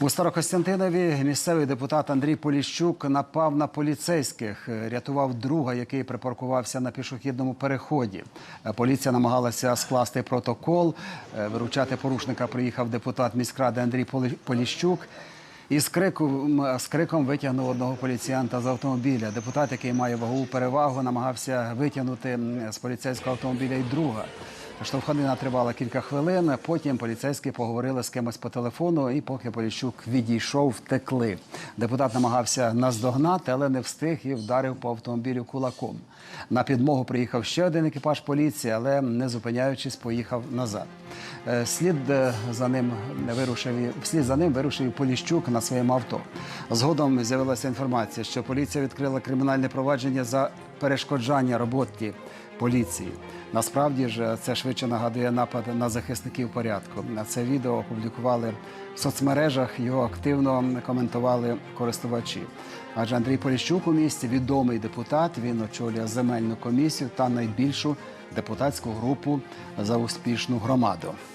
У Старокостянтинові місцевий депутат Андрій Поліщук напав на поліцейських, рятував друга, який припаркувався на пішохідному переході. Поліція намагалася скласти протокол. Е, Виручати порушника приїхав депутат міськради Андрій Полі- Поліщук. І з криком, з криком витягнув одного поліціянта з автомобіля. Депутат, який має вагову перевагу, намагався витягнути з поліцейського автомобіля й друга. Штовханина тривала кілька хвилин. Потім поліцейські поговорили з кимось по телефону, і поки Поліщук відійшов, втекли. Депутат намагався наздогнати, але не встиг і вдарив по автомобілю кулаком. На підмогу приїхав ще один екіпаж поліції, але не зупиняючись, поїхав назад. Е, Слід е, за ним вирушив вслід за ним вирушив Поліщук на своєму авто. Згодом з'явилася інформація, що поліція відкрила кримінальне провадження за перешкоджання роботі поліції. Насправді ж це швидше нагадує напад на захисників порядку. Це відео опублікували в соцмережах. Його активно коментували користувачі. Адже Андрій Поліщук у місті відомий депутат. Він очолює земельну комісію та найбільшу депутатську групу за успішну громаду.